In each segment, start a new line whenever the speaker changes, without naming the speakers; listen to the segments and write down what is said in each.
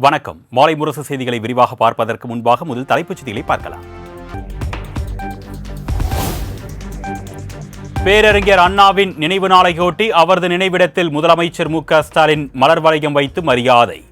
வணக்கம். மாலை முரசு செய்திகளை விரிவாக பார்ப்பதற்கு முன்பாக முதல் தலைப்புச் செய்திகளை பார்க்கலாம். பேரறிஞர் அண்ணாவின் நினைவு நாளையொட்டி அவரது நினைவிடத்தில் முதலமைச்சர் மு க ஸ்டாலின் மலர் வளையம் வைத்து மரியாதை.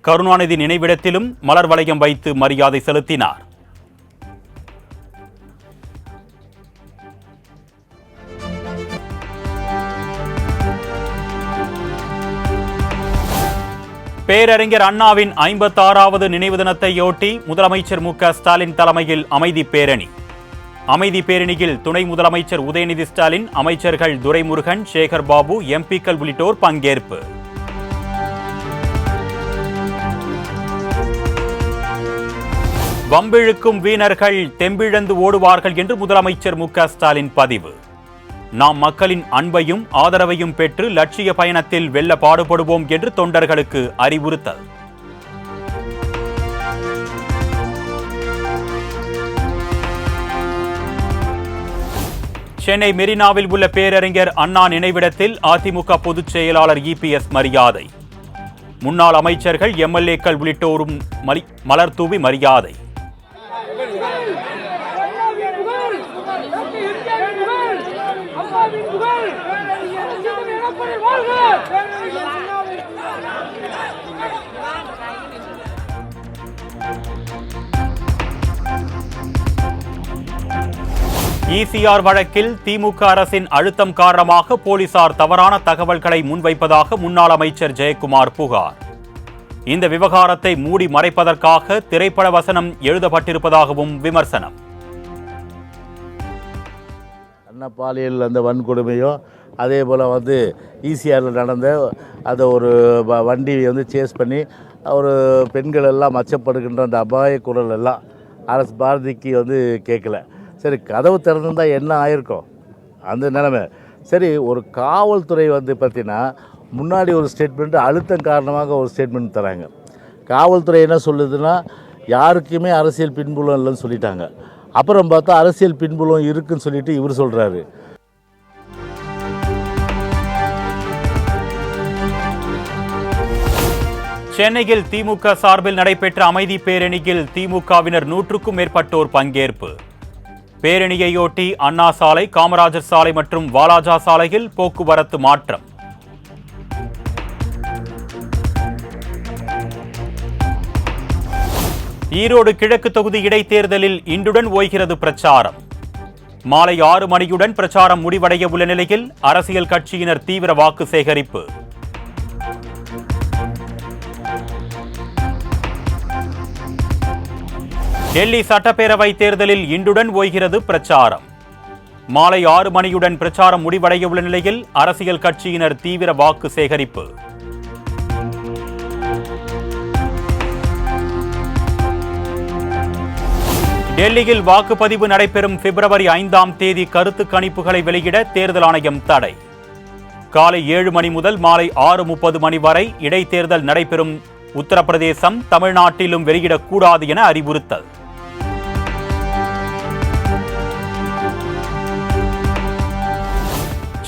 கருணாநிதி நினைவிடத்திலும் மலர் வளையம் வைத்து மரியாதை செலுத்தினார். பேரறிஞர் அண்ணாவின் ஐம்பத்தாறாவது நினைவு தினத்தையொட்டி முதலமைச்சர் மு க ஸ்டாலின் தலைமையில் அமைதி பேரணி. அமைதி பேரணியில் துணை முதலமைச்சர் உதயநிதி ஸ்டாலின் அமைச்சர்கள் துரைமுருகன் சேகர் பாபு எம்பிக்கள் உள்ளிட்டோர் பங்கேற்பு. வம்பிழுக்கும் வீணர்கள் தெம்பிழந்து ஓடுவார்கள் என்று முதலமைச்சர் மு க ஸ்டாலின் பதிவு. நாம் மக்களின் அன்பையும் ஆதரவையும் பெற்று லட்சிய பயணத்தில் வெல்ல பாடுபடுவோம் என்று தொண்டர்களுக்கு அறிவுறுத்தல். சென்னை மெரினாவில் உள்ள பேரறிஞர் அண்ணா நினைவிடத்தில் அதிமுக பொதுச் செயலாளர் இபிஎஸ் மரியாதை. முன்னாள் அமைச்சர்கள் எம்எல்ஏக்கள் உள்ளிட்டோரும் மலி- மலர் தூவி மரியாதை. இசிஆர் வழக்கில் திமுக அரசின் அழுத்தம் காரணமாக போலீசார் தவறான தகவல்களை முன்வைப்பதாக முன்னாள் அமைச்சர் ஜெயக்குமார் புகார். இந்த விவகாரத்தை மூடி மறைப்பதற்காக திரைப்பட வசனம் எழுதப்பட்டிருப்பதாகவும் விமர்சனம்.
அண்ணா பாலியல் அந்த வன்கொடுமையோ அதே போல் வந்து ஈசிஆரில் நடந்த அந்த ஒரு வ- வந்து சேஸ் பண்ணி ஒரு பெண்கள் எல்லாம் மச்சப்படுகின்ற அந்த அபாய குரல் எல்லாம் அரசு பாரதிக்கு வந்து கேட்கல சரி கதவு திறந்திருந்தால் என்ன ஆயிருக்கும்? அந்த நிலைமை. சரி ஒரு காவல்துறை வந்து பார்த்திங்கன்னா முன்னாடி ஒரு ஸ்டேட்மெண்ட் அழுத்தம் காரணமாக ஒரு ஸ்டேட்மெண்ட் தராங்க. காவல்துறை என்ன சொல்லுதுன்னா யாருக்குமே அரசியல் பின்புலம் இல்லைன்னு சொல்லிட்டாங்க. அப்புறம் பார்த்தா அரசியல் பின்புலம் இருக்குன்னு சொல்லிட்டு இவர் சொல்கிறாரு
சென்னையில் திமுக சார்பில் நடைபெற்ற அமைதி பேரணியில் திமுகவினர் நூற்றுக்கும் மேற்பட்டோர் பங்கேற்பு. பேரணியையொட்டி அண்ணா சாலை காமராஜர் சாலை மற்றும் வாலாஜா சாலையில் போக்குவரத்து மாற்றம். ஈரோடு கிழக்கு தொகுதி இடைத்தேர்தலில் இன்றுடன் ஓய்கிறது பிரச்சாரம். மாலை ஆறு மணியுடன் பிரச்சாரம் முடிவடைய உள்ள நிலையில் அரசியல் கட்சியினர் தீவிர வாக்கு சேகரிப்பு. டெல்லி சட்டப்பேரவை தேர்தலில் இன்றுடன் ஓய்கிறது பிரச்சாரம். மாலை ஆறு மணியுடன் பிரச்சாரம் முடிவடைய உள்ள நிலையில் அரசியல் கட்சியினர் தீவிர வாக்கு சேகரிப்பு. டெல்லியில் வாக்குப்பதிவு நடைபெறும் பிப்ரவரி ஐந்தாம் தேதி கருத்து கணிப்புகளை வெளியிட தேர்தல் ஆணையம் தடை. காலை ஏழு மணி முதல் மாலை ஆறு முப்பது மணி வரை இடைத்தேர்தல் நடைபெறும். உத்தரப்பிரதேசம் தமிழ்நாட்டிலும் வெளியிடக்கூடாது என அறிவுறுத்தல்.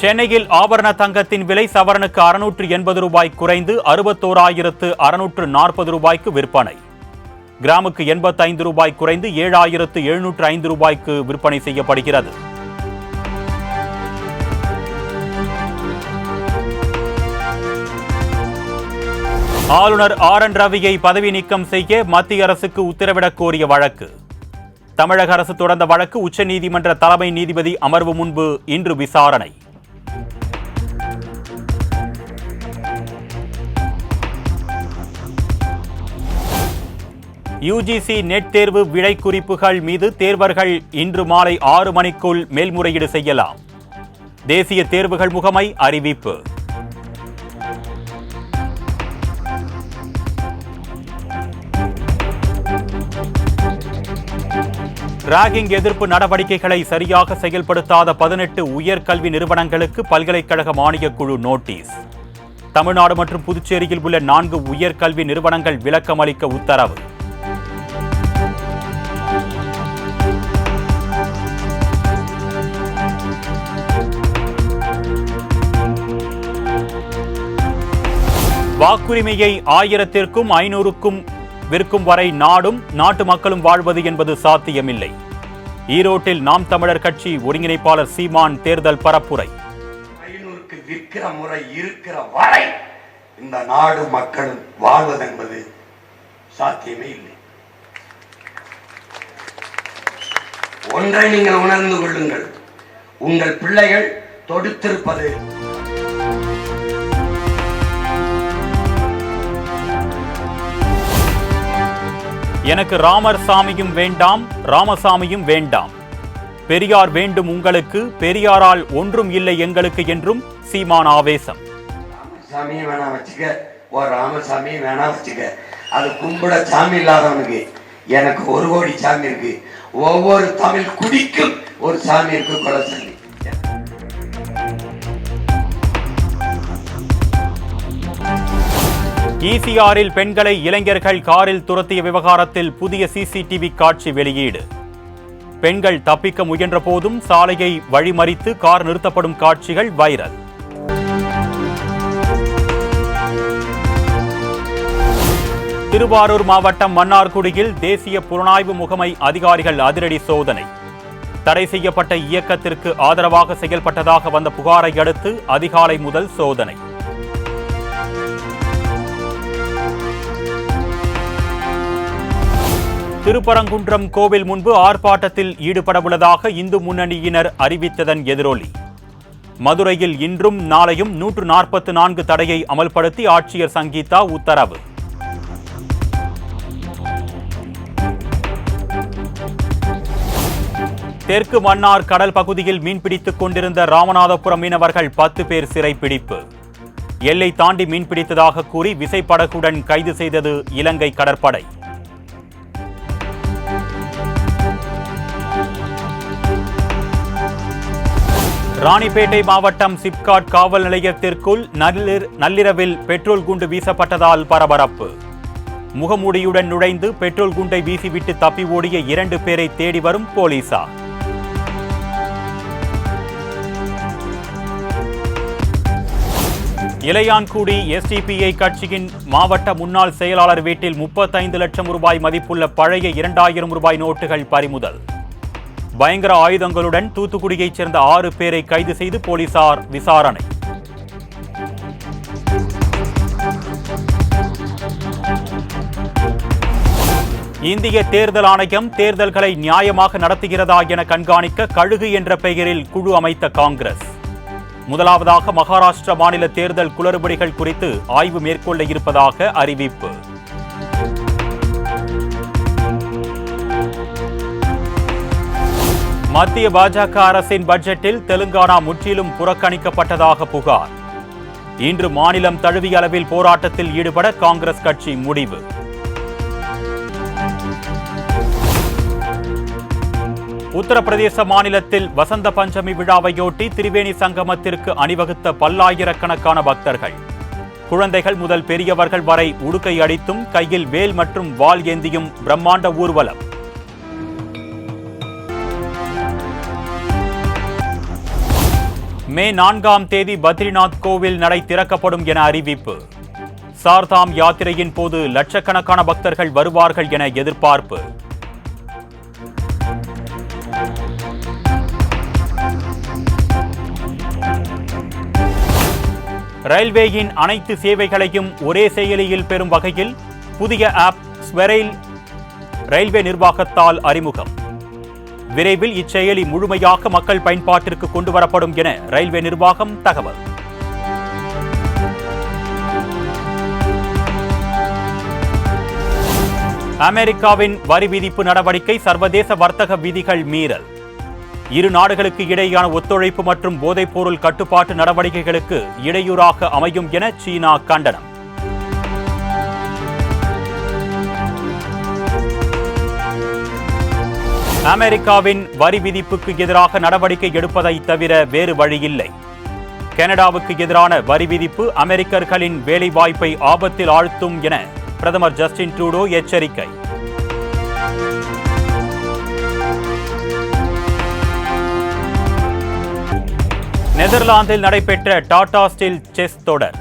சென்னையில் ஆபரண தங்கத்தின் விலை சவரனுக்கு அறுநூற்று எண்பது ரூபாய் குறைந்து அறுபத்தோராயிரத்து அறுநூற்று நாற்பது ரூபாய்க்கு விற்பனை. கிராமுக்கு எண்பத்தைந்து ரூபாய் குறைந்து ஏழாயிரத்து எழுநூற்று ஐந்து ரூபாய்க்கு விற்பனை செய்யப்படுகிறது. ஆளுநர் ஆர் என் ரவியை பதவி நீக்கம் செய்ய மத்திய அரசுக்கு உத்தரவிடக் கோரிய வழக்கு. தமிழக அரசு தொடர்ந்த வழக்கு உச்சநீதிமன்ற தலைமை நீதிபதி அமர்வு முன்பு இன்று விசாரணை. யுஜிசி நெட் தேர்வு விடை குறிப்புகள் மீது தேர்வர்கள் இன்று மாலை ஆறு மணிக்குள் மேல்முறையீடு செய்யலாம். தேசிய தேர்வுகள் முகமை அறிவிப்பு. ராகிங் எதிர்ப்பு நடவடிக்கைகளை சரியாக செயல்படுத்தாத பதினெட்டு உயர்கல்வி நிறுவனங்களுக்கு பல்கலைக்கழக மானியக்குழு நோட்டீஸ். தமிழ்நாடு மற்றும் புதுச்சேரியில் உள்ள நான்கு உயர்கல்வி நிறுவனங்கள் விளக்கமளிக்க உத்தரவு. வாக்குரிமையை ஆயிரத்திற்கும் ஐநூறுக்கும் விற்கும் வரை நாடும் நாட்டு மக்களும் வாழ்வது என்பது சாத்தியமில்லை. ஈரோட்டில் நாம் தமிழர் கட்சி ஒருங்கிணைப்பாளர் சீமான் தேர்தல் பரப்புரை.
ஐநூறுக்கு விற்கிற முறை இருக்கிற வரை இந்த நாடு மக்களும் வாழ்வது என்பது சாத்தியமே இல்லை. ஒன்றை நீங்கள் உணர்ந்து கொள்ளுங்கள். உங்கள் பிள்ளைகள் தொடுத்திருப்பது
எனக்கு ராமர் சாமியும் வேண்டாம் ராமசாமியும் வேண்டாம். பெரியார் வேண்டும் உங்களுக்கு பெரியாரால் ஒன்றும் இல்லை எங்களுக்கு என்றும் சீமான் ஆவேசம்.
சாமியும் வேணா வச்சுக்க. ஓ ராமசாமியும் வேணா வச்சுக்க. அது கும்பிட சாமி இல்லாதவனுக்கு எனக்கு ஒரு கோடி சாமி இருக்கு. ஒவ்வொரு தமிழ் குடிக்கும் ஒரு சாமி இருக்கு கொலை சாமி
ஈசிஆரில் பெண்களை இளைஞர்கள் காரில் துரத்திய விவகாரத்தில் புதிய சிசிடிவி காட்சி வெளியீடு. பெண்கள் தப்பிக்க முயன்ற போதும் சாலையை வழிமறித்து கார் நிறுத்தப்படும் காட்சிகள் வைரல். திருவாரூர் மாவட்டம் மன்னார்குடியில் தேசிய புலனாய்வு முகமை அதிகாரிகள் அதிரடி சோதனை. தடை செய்யப்பட்ட இயக்கத்திற்கு ஆதரவாக செயல்பட்டதாக வந்த புகாரை அடுத்து அதிகாலை முதல் சோதனை. திருப்பரங்குன்றம் கோவில் முன்பு ஆர்ப்பாட்டத்தில் ஈடுபடவுள்ளதாக இந்து முன்னணியினர் அறிவித்ததன் எதிரொலி. மதுரையில் இன்றும் நாளையும் நூற்று நாற்பத்து நான்கு தடையை அமல்படுத்தி ஆட்சியர் சங்கீதா உத்தரவு. தெற்கு மன்னார் கடல் பகுதியில் மீன்பிடித்துக் கொண்டிருந்த ராமநாதபுரம் மீனவர்கள் பத்து பேர் சிறைப்பிடிப்பு எல்லை தாண்டி மீன்பிடித்ததாக கூறி விசைப்படகுடன் கைது செய்தது இலங்கை கடற்படை. ராணிப்பேட்டை மாவட்டம் சிப்காட் காவல் நிலையத்திற்குள் நள்ளிர் நள்ளிரவில் பெட்ரோல் குண்டு வீசப்பட்டதால் பரபரப்பு. முகமூடியுடன் நுழைந்து பெட்ரோல் குண்டை வீசிவிட்டு தப்பி ஓடிய இரண்டு பேரை தேடி வரும் போலீசார். இளையான்குடி எஸ்டிபிஐ கட்சியின் மாவட்ட முன்னாள் செயலாளர் வீட்டில் முப்பத்தைந்து லட்சம் ரூபாய் மதிப்புள்ள பழைய இரண்டாயிரம் ரூபாய் நோட்டுகள் பறிமுதல். பயங்கர ஆயுதங்களுடன் தூத்துக்குடியைச் சேர்ந்த ஆறு பேரை கைது செய்து போலீசார் விசாரணை. இந்திய தேர்தல் ஆணையம் தேர்தல்களை நியாயமாக நடத்துகிறதா என கண்காணிக்க கழுகு என்ற பெயரில் குழு அமைத்த காங்கிரஸ். முதலாவதாக மகாராஷ்டிரா மாநில தேர்தல் குளறுபடிகள் குறித்து ஆய்வு மேற்கொள்ள இருப்பதாக அறிவிப்பு. மத்திய பாஜக அரசின் பட்ஜெட்டில் தெலுங்கானா முற்றிலும் புறக்கணிக்கப்பட்டதாக புகார். இன்று மாநிலம் தழுவிய அளவில் போராட்டத்தில் ஈடுபட காங்கிரஸ் கட்சி முடிவு. உத்தரப்பிரதேச மாநிலத்தில் வசந்த பஞ்சமி விழாவையொட்டி திரிவேணி சங்கமத்திற்கு அணிவகுத்த பல்லாயிரக்கணக்கான பக்தர்கள். குழந்தைகள் முதல் பெரியவர்கள் வரை உடுக்கை அடித்தும் கையில் வேல் மற்றும் வாள் ஏந்தியும் பிரம்மாண்ட ஊர்வலம். மே நான்காம் தேதி பத்ரிநாத் கோவில் நடை திறக்கப்படும் என அறிவிப்பு. சார்தாம் யாத்திரையின் போது லட்சக்கணக்கான பக்தர்கள் வருவார்கள் என எதிர்பார்ப்பு. ரயில்வேயின் அனைத்து சேவைகளையும் ஒரே செயலியில் பெறும் வகையில் புதிய ஆப் ஸ்வெரைல் ரயில்வே நிர்வாகத்தால் அறிமுகம். விரைவில் இச்செயலி முழுமையாக மக்கள் பயன்பாட்டிற்கு கொண்டு வரப்படும் என ரயில்வே நிர்வாகம் தகவல். அமெரிக்காவின் வரி விதிப்பு நடவடிக்கை சர்வதேச வர்த்தக விதிகள் மீறல். இரு நாடுகளுக்கு இடையேயான ஒத்துழைப்பு மற்றும் போதைப்பொருள் கட்டுப்பாட்டு நடவடிக்கைகளுக்கு இடையூறாக அமையும் என சீனா கண்டனம். அமெரிக்காவின் வரி விதிப்புக்கு எதிராக நடவடிக்கை எடுப்பதை தவிர வேறு வழியில்லை. கனடாவுக்கு எதிரான வரி விதிப்பு அமெரிக்கர்களின் வேலைவாய்ப்பை ஆபத்தில் ஆழ்த்தும் என பிரதமர் ஜஸ்டின் ட்ரூடோ எச்சரிக்கை. நெதர்லாந்தில் நடைபெற்ற டாடா ஸ்டீல் செஸ் தொடர்.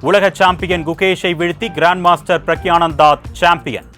உலக சாம்பியன் குகேஷை வீழ்த்தி கிராண்ட் மாஸ்டர் பிரக்யானந்தா சாம்பியன்.